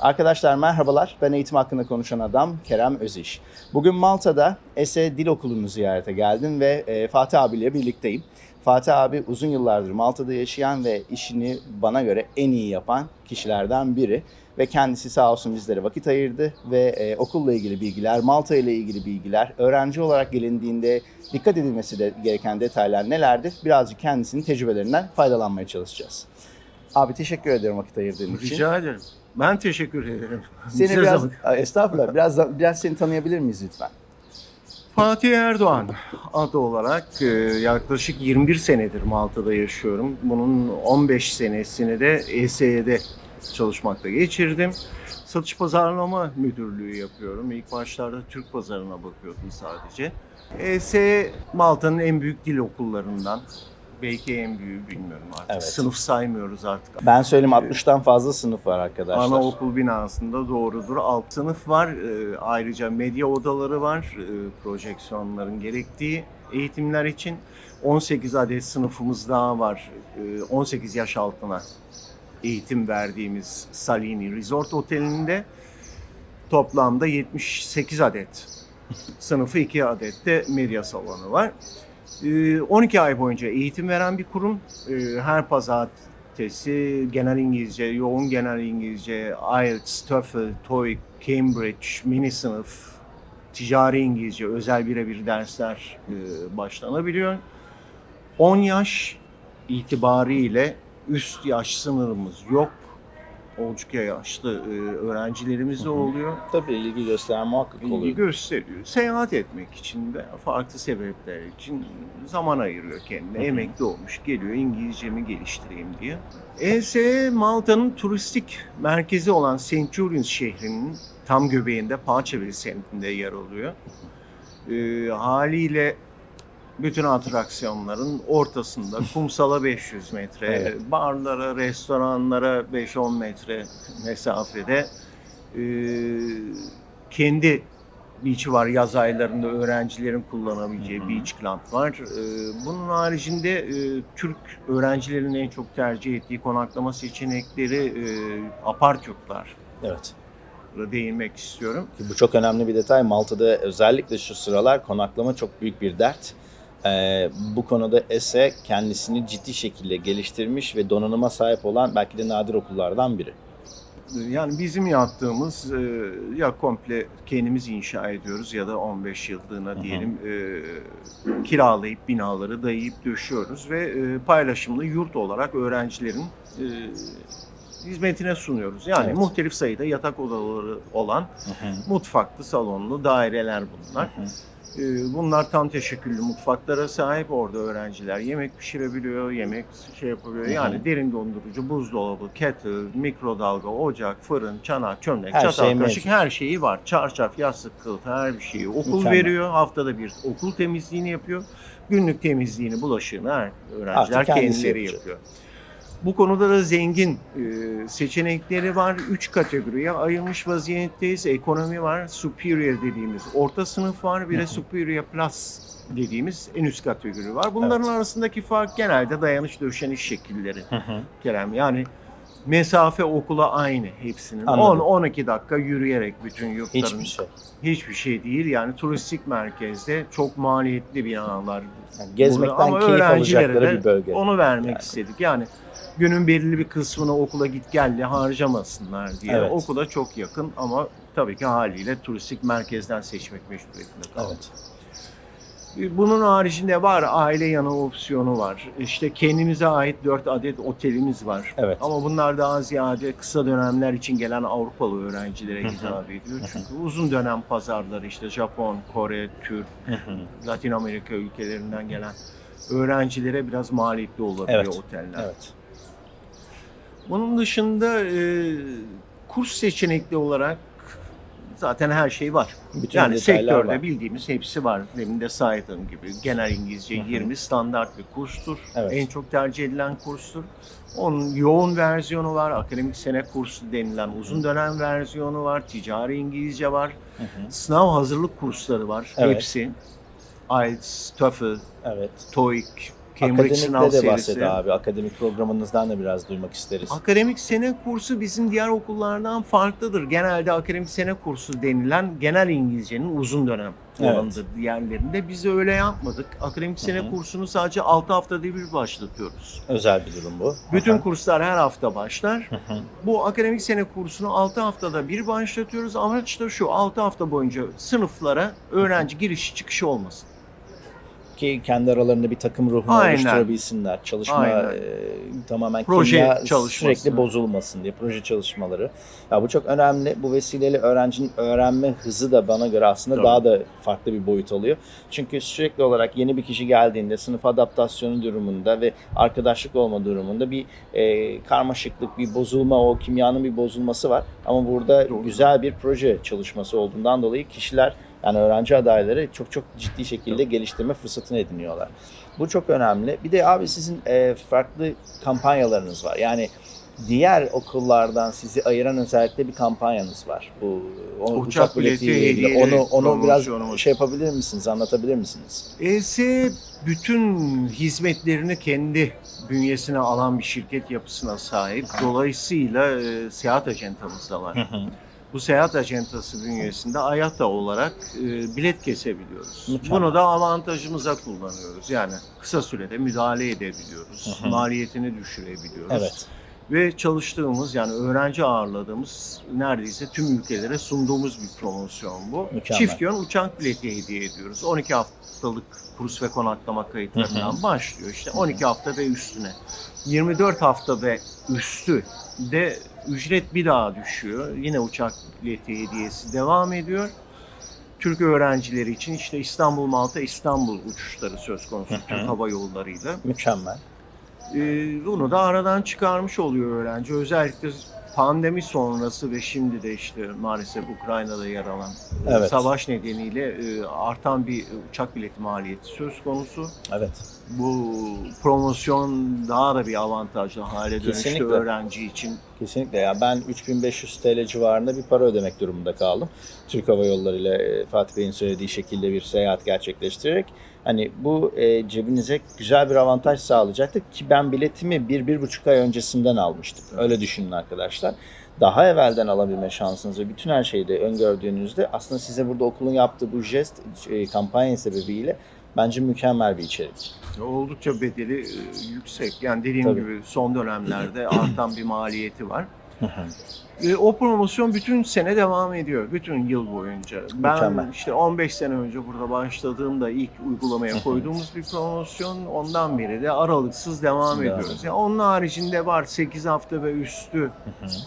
Arkadaşlar merhabalar. Ben eğitim hakkında konuşan adam Kerem Öziş. Bugün Malta'da ESE Dil Okulu'nu ziyarete geldim ve e, Fatih abiyle birlikteyim. Fatih abi uzun yıllardır Malta'da yaşayan ve işini bana göre en iyi yapan kişilerden biri. Ve kendisi sağ olsun bizlere vakit ayırdı ve e, okulla ilgili bilgiler, Malta ile ilgili bilgiler, öğrenci olarak gelindiğinde dikkat edilmesi de gereken detaylar nelerdir? Birazcık kendisinin tecrübelerinden faydalanmaya çalışacağız. Abi teşekkür ederim vakit ayırdığın için. Rica ederim. Ben teşekkür ederim. Seni Bize biraz, zaman- estağfurullah, biraz, biraz seni tanıyabilir miyiz lütfen? Fatih Erdoğan adı olarak e, yaklaşık 21 senedir Malta'da yaşıyorum. Bunun 15 senesini de ESE'de çalışmakta geçirdim. Satış pazarlama müdürlüğü yapıyorum. İlk başlarda Türk pazarına bakıyordum sadece. ESE Malta'nın en büyük dil okullarından. Belki en büyüğü bilmiyorum artık. Evet. Sınıf saymıyoruz artık. Ben söyleyeyim 60'tan fazla sınıf var arkadaşlar. Anaokul binasında doğrudur. Alt sınıf var. Ee, ayrıca medya odaları var. Ee, projeksiyonların gerektiği eğitimler için. 18 adet sınıfımız daha var. Ee, 18 yaş altına eğitim verdiğimiz Salini Resort Oteli'nde toplamda 78 adet sınıfı 2 adet de medya salonu var. Ee, 12 ay boyunca eğitim veren bir kurum. Ee, Her pazartesi genel İngilizce, yoğun genel İngilizce, IELTS, TOEFL, TOEIC, Cambridge, mini sınıf, ticari İngilizce, özel birebir dersler e, başlanabiliyor. 10 yaş itibariyle üst yaş sınırımız yok. Oldukça yaşlı e, öğrencilerimiz de oluyor Tabii ilgi gösteren muhakkak ilgi oluyor. gösteriyor. Seyahat etmek için ve farklı sebepler için zaman ayırıyor kendine. Hı hı. Emekli olmuş, geliyor İngilizcemi geliştireyim diye. ESE Malta'nın turistik merkezi olan St. Julian's şehrinin tam göbeğinde Paçeviri semtinde yer alıyor. Ee, haliyle bütün atraksiyonların ortasında kumsala 500 metre, Evet. barlara, restoranlara 5-10 metre mesafede ee, kendi beach'i var yaz aylarında öğrencilerin kullanabileceği Hı hı. beach club var. Ee, bunun haricinde e, Türk öğrencilerin en çok tercih ettiği konaklama seçenekleri e, apart yurtlar Evet. değinmek istiyorum. Ki Bu çok önemli bir detay. Malta'da özellikle şu sıralar konaklama çok büyük bir dert. Ee, bu konuda ESE kendisini ciddi şekilde geliştirmiş ve donanıma sahip olan belki de nadir okullardan biri. Yani bizim yaptığımız e, ya komple kendimiz inşa ediyoruz ya da 15 yıllığına hı. diyelim e, kiralayıp binaları dayayıp döşüyoruz ve e, paylaşımlı yurt olarak öğrencilerin e, hizmetine sunuyoruz. Yani Evet. muhtelif sayıda yatak odaları olan mutfaklı, salonlu daireler bunlar. E, bunlar tam teşekküllü mutfaklara sahip. Orada öğrenciler yemek pişirebiliyor, yemek şey yapabiliyor. Hı hı. Yani derin dondurucu, buzdolabı, kettle, mikrodalga, ocak, fırın, çanak, çömlek, Her çatal, şey kaşık mevcut. her şeyi var. Çarşaf, yastık, kılıf her bir şeyi. Okul Mükemmel. veriyor. Haftada bir okul temizliğini yapıyor. Günlük temizliğini, bulaşığını her öğrenciler Artık kendisi kendileri yapacak. yapıyor. Bu konuda da zengin e, seçenekleri var. Üç kategoriye ayırmış vaziyetteyiz. Ekonomi var, superior dediğimiz orta sınıf var, bir de superior plus dediğimiz en üst kategori var. Bunların Evet. arasındaki fark genelde dayanış döşeniş şekilleri Kerem. Yani mesafe okula aynı hepsinin. Anladım. 10-12 dakika yürüyerek bütün yurtların. Hiçbir şey. Hiçbir şey değil. Yani turistik merkezde çok maliyetli binalar. Yani gezmekten Burada ama keyif alacakları bir bölge. Onu vermek Yani. istedik. Yani günün belirli bir kısmını okula git gelle harcamasınlar diye. Evet. Okula çok yakın ama tabii ki haliyle turistik merkezden seçmek mecburiyetinde kaldık. Evet. Bunun haricinde var aile yanı opsiyonu var. İşte kendimize ait 4 adet otelimiz var. Evet. Ama bunlar daha ziyade kısa dönemler için gelen Avrupalı öğrencilere hitap ediyor. Çünkü uzun dönem pazarları işte Japon, Kore, Türk. Latin Amerika ülkelerinden gelen öğrencilere biraz maliyetli olabiliyor Evet. oteller. evet. Bunun dışında e, kurs seçenekli olarak zaten her şey var. Bütün yani sektörde var. bildiğimiz hepsi var. Demin de saydığım gibi genel İngilizce Hı hı. 20 standart bir kurstur. Evet. En çok tercih edilen kurstur. Onun yoğun versiyonu var. Akademik sene kursu denilen uzun dönem versiyonu var. Ticari İngilizce var. Sınav hazırlık kursları var. Evet. Hepsi. IELTS, TOEFL, Evet. TOEIC, Cambridge sınav Akademikte de bahset serisi. abi. Akademik programınızdan da biraz duymak isteriz. Akademik sene kursu bizim diğer okullardan farklıdır. Genelde akademik sene kursu denilen genel İngilizcenin uzun dönem Evet. olanıdır diğerlerinde. Biz öyle yapmadık. Akademik sene Hı hı. kursunu sadece 6 haftada bir başlatıyoruz. Özel bir durum bu. Bütün Aha. kurslar her hafta başlar. Hı hı. Bu akademik sene kursunu 6 haftada bir başlatıyoruz. Amaç da şu 6 hafta boyunca sınıflara öğrenci girişi çıkışı olmasın. Ki kendi aralarında bir takım ruhunu Aynen. oluşturabilsinler. Çalışma Aynen. e, tamamen Proje sürekli bozulmasın diye proje çalışmaları. Ya bu çok önemli. Bu vesileyle öğrencinin öğrenme hızı da bana göre aslında Tabii. daha da farklı bir boyut alıyor. Çünkü sürekli olarak yeni bir kişi geldiğinde sınıf adaptasyonu durumunda ve arkadaşlık olma durumunda bir e, karmaşıklık, bir bozulma, o kimyanın bir bozulması var. Ama burada Doğru. güzel bir proje çalışması olduğundan dolayı kişiler yani öğrenci adayları çok çok ciddi şekilde geliştirme fırsatını ediniyorlar. Bu çok önemli. Bir de abi sizin e, farklı kampanyalarınız var. Yani diğer okullardan sizi ayıran özellikle bir kampanyanız var. Bu o, Uçak bileti biletiyle ilgili. Onu onu biraz şey yapabilir misiniz? Anlatabilir misiniz? ES bütün hizmetlerini kendi bünyesine alan bir şirket yapısına sahip. Dolayısıyla e, seyahat acentamız da var. Bu seyahat acentası bünyesinde ayata olarak e, bilet kesebiliyoruz. Mükemmel. Bunu da avantajımıza kullanıyoruz. Yani kısa sürede müdahale edebiliyoruz. Hı hı. Maliyetini düşürebiliyoruz. Evet. Ve çalıştığımız yani öğrenci ağırladığımız neredeyse tüm ülkelere sunduğumuz bir promosyon bu. Mükemmel. Çift yön uçak bileti hediye ediyoruz. 12 haftalık kurs ve konaklama kayıtlarından başlıyor. İşte 12 hafta ve üstüne. 24 hafta ve üstü de ücret bir daha düşüyor. Yine uçak bileti hediyesi devam ediyor. Türk öğrencileri için işte İstanbul Malta İstanbul uçuşları söz konusu. Türk Hava Yolları'yla. Mükemmel. Ee, bunu da aradan çıkarmış oluyor öğrenci. Özellikle pandemi sonrası ve şimdi de işte maalesef Ukrayna'da yer alan e, Evet. savaş nedeniyle e, artan bir uçak bileti maliyeti söz konusu. Evet. Bu promosyon daha da bir avantajlı hale dönüştü Kesinlikle. öğrenci için. Kesinlikle ya ben 3500 TL civarında bir para ödemek durumunda kaldım. Türk Hava Yolları ile e, Fatih Bey'in söylediği şekilde bir seyahat gerçekleştirerek hani bu e, cebinize güzel bir avantaj sağlayacaktır ki ben biletimi bir, bir buçuk ay öncesinden almıştım. Öyle düşünün arkadaşlar. Daha evvelden alabilme şansınız ve bütün her şeyi de öngördüğünüzde aslında size burada okulun yaptığı bu jest e, kampanya sebebiyle bence mükemmel bir içerik. Oldukça bedeli e, yüksek. Yani dediğim Tabii. gibi son dönemlerde artan bir maliyeti var. E, o promosyon bütün sene devam ediyor. Bütün yıl boyunca. Ben Mükemmel. işte 15 sene önce burada başladığımda ilk uygulamaya koyduğumuz bir promosyon. Ondan beri de aralıksız devam Devam ediyoruz. Yani onun haricinde var 8 hafta ve üstü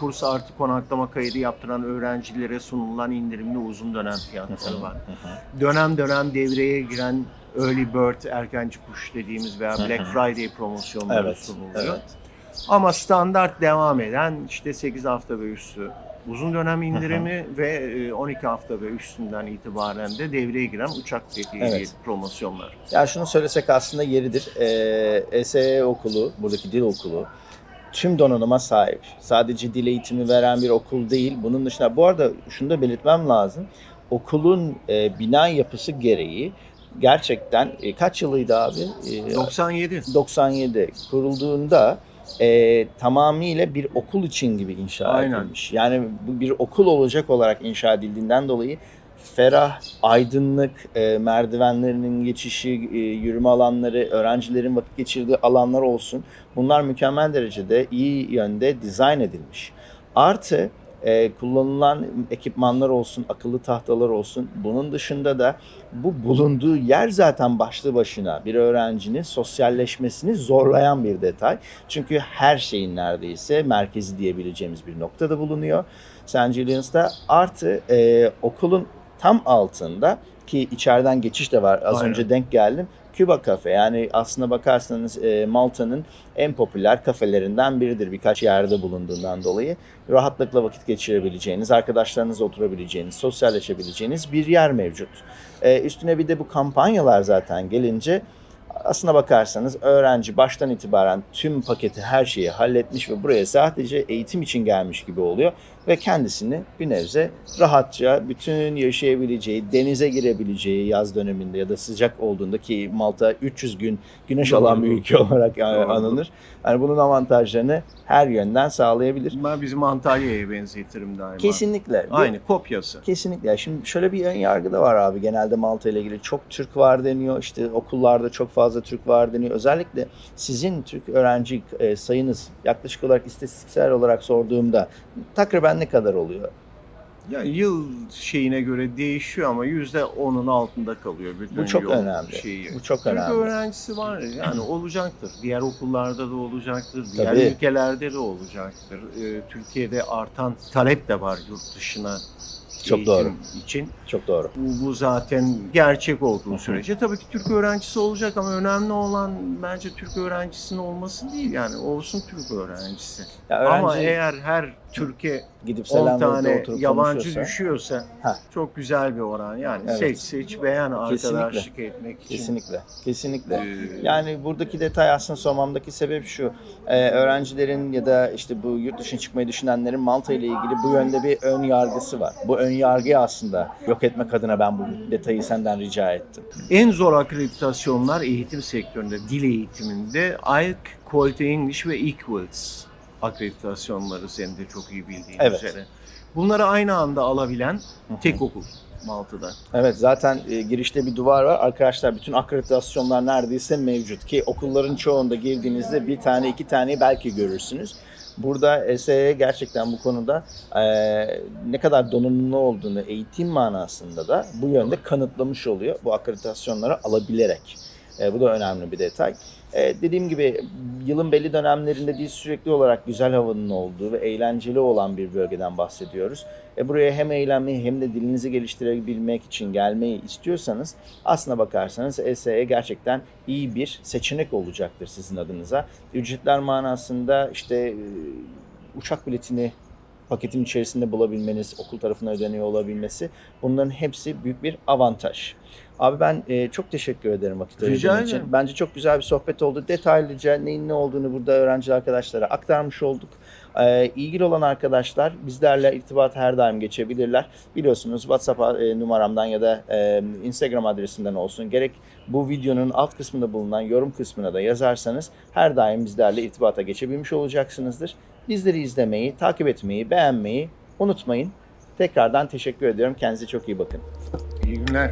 kurs artı konaklama kaydı yaptıran öğrencilere sunulan indirimli uzun dönem fiyatları var. Dönem dönem devreye giren Early Bird, erkenci kuş dediğimiz veya Black Friday promosyonları Evet. sunuluyor. Evet. Ama standart devam eden işte 8 hafta ve üstü uzun dönem indirimi ve e, 12 hafta ve üstünden itibaren de devreye giren uçak bileti Evet. promosyonlar. Ya şunu söylesek aslında yeridir. Ee, ESE okulu, buradaki dil okulu tüm donanıma sahip. Sadece dil eğitimi veren bir okul değil. Bunun dışında bu arada şunu da belirtmem lazım. Okulun e, bina yapısı gereği gerçekten e, kaç yılıydı abi? E, 97. 97 kurulduğunda e, tamamıyla bir okul için gibi inşa Aynen. edilmiş. Yani bu bir okul olacak olarak inşa edildiğinden dolayı ferah, aydınlık, e, merdivenlerinin geçişi, e, yürüme alanları, öğrencilerin vakit geçirdiği alanlar olsun. Bunlar mükemmel derecede iyi yönde dizayn edilmiş. Artı e, kullanılan ekipmanlar olsun, akıllı tahtalar olsun. Bunun dışında da bu bulunduğu yer zaten başlı başına bir öğrencinin sosyalleşmesini zorlayan bir detay. Çünkü her şeyin neredeyse merkezi diyebileceğimiz bir noktada bulunuyor. St. Julian's'ta artı e, okulun tam altında ki içeriden geçiş de var. Az Aynen. önce denk geldim. Cuba Cafe yani aslına bakarsanız e, Malta'nın en popüler kafelerinden biridir birkaç yerde bulunduğundan dolayı. Rahatlıkla vakit geçirebileceğiniz, arkadaşlarınızla oturabileceğiniz, sosyalleşebileceğiniz bir yer mevcut. E, üstüne bir de bu kampanyalar zaten gelince Aslına bakarsanız öğrenci baştan itibaren tüm paketi her şeyi halletmiş ve buraya sadece eğitim için gelmiş gibi oluyor ve kendisini bir nebze rahatça bütün yaşayabileceği, denize girebileceği yaz döneminde ya da sıcak olduğunda ki Malta 300 gün güneş alan bir ülke olarak Doğru. anılır. Yani bunun avantajlarını her yönden sağlayabilir. Ben bizim Antalya'ya benzetirim daima. Kesinlikle. Bir- Aynı kopyası. Kesinlikle. Şimdi şöyle bir ön yargı da var abi. Genelde Malta ile ilgili çok Türk var deniyor. İşte okullarda çok fazla Türk var deniyor. Özellikle sizin Türk öğrenci e, sayınız yaklaşık olarak istatistiksel olarak sorduğumda takriben ne kadar oluyor? Ya yıl şeyine göre değişiyor ama yüzde onun altında kalıyor bütün Bu çok yol önemli. Şeyi. Bu çok Türk önemli. öğrencisi var yani olacaktır. Diğer okullarda da olacaktır. Diğer Tabii. ülkelerde de olacaktır. Ee, Türkiye'de artan talep de var yurt dışına Çok eğitim doğru. için. Çok doğru. Bu, bu zaten gerçek olduğu sürece tabii ki Türk öğrencisi olacak ama önemli olan bence Türk öğrencisinin olması değil yani olsun Türk öğrencisi. Ya öğrenci Ama eğer her Türkiye gidip 10 selamlayıp da tane oturup yabancı konuşuyorsa- düşüyorsa Heh. çok güzel bir oran. Yani Evet. seç seç beğen Kesinlikle. arkadaşlık etmek için. Kesinlikle. Kesinlikle. Ee, Yani buradaki detay aslında sormamdaki sebep şu. Ee, öğrencilerin ya da işte bu yurt dışına çıkmayı düşünenlerin Malta ile ilgili bu yönde bir ön yargısı var. Bu ön yargıyı aslında yok etmek adına ben bu detayı senden rica ettim. en zor akreditasyonlar eğitim sektöründe, dil eğitiminde IELTS, Quality English ve Equals akreditasyonları senin de çok iyi bildiğin Evet. üzere. Bunları aynı anda alabilen tek okul Malta'da. Evet zaten e, girişte bir duvar var. Arkadaşlar bütün akreditasyonlar neredeyse mevcut ki okulların çoğunda girdiğinizde bir tane iki tane belki görürsünüz. Burada SE'ye gerçekten bu konuda e, ne kadar donanımlı olduğunu eğitim manasında da bu yönde kanıtlamış oluyor bu akreditasyonları alabilerek. E, bu da önemli bir detay. E, dediğim gibi yılın belli dönemlerinde değil sürekli olarak güzel havanın olduğu ve eğlenceli olan bir bölgeden bahsediyoruz. E, buraya hem eğlenmeyi hem de dilinizi geliştirebilmek için gelmeyi istiyorsanız aslına bakarsanız ESE gerçekten iyi bir seçenek olacaktır sizin adınıza. Ücretler manasında işte e, uçak biletini paketin içerisinde bulabilmeniz, okul tarafından ödeniyor olabilmesi bunların hepsi büyük bir avantaj. Abi ben e, çok teşekkür ederim vakit ayırdığın için. Bence çok güzel bir sohbet oldu. Detaylıca neyin ne olduğunu burada öğrenci arkadaşlara aktarmış olduk. Ee, ilgili olan arkadaşlar bizlerle irtibat her daim geçebilirler. Biliyorsunuz WhatsApp e, numaramdan ya da e, Instagram adresinden olsun gerek bu videonun alt kısmında bulunan yorum kısmına da yazarsanız her daim bizlerle irtibata geçebilmiş olacaksınızdır. Bizleri izlemeyi, takip etmeyi, beğenmeyi unutmayın. Tekrardan teşekkür ediyorum. Kendinize çok iyi bakın. İyi günler.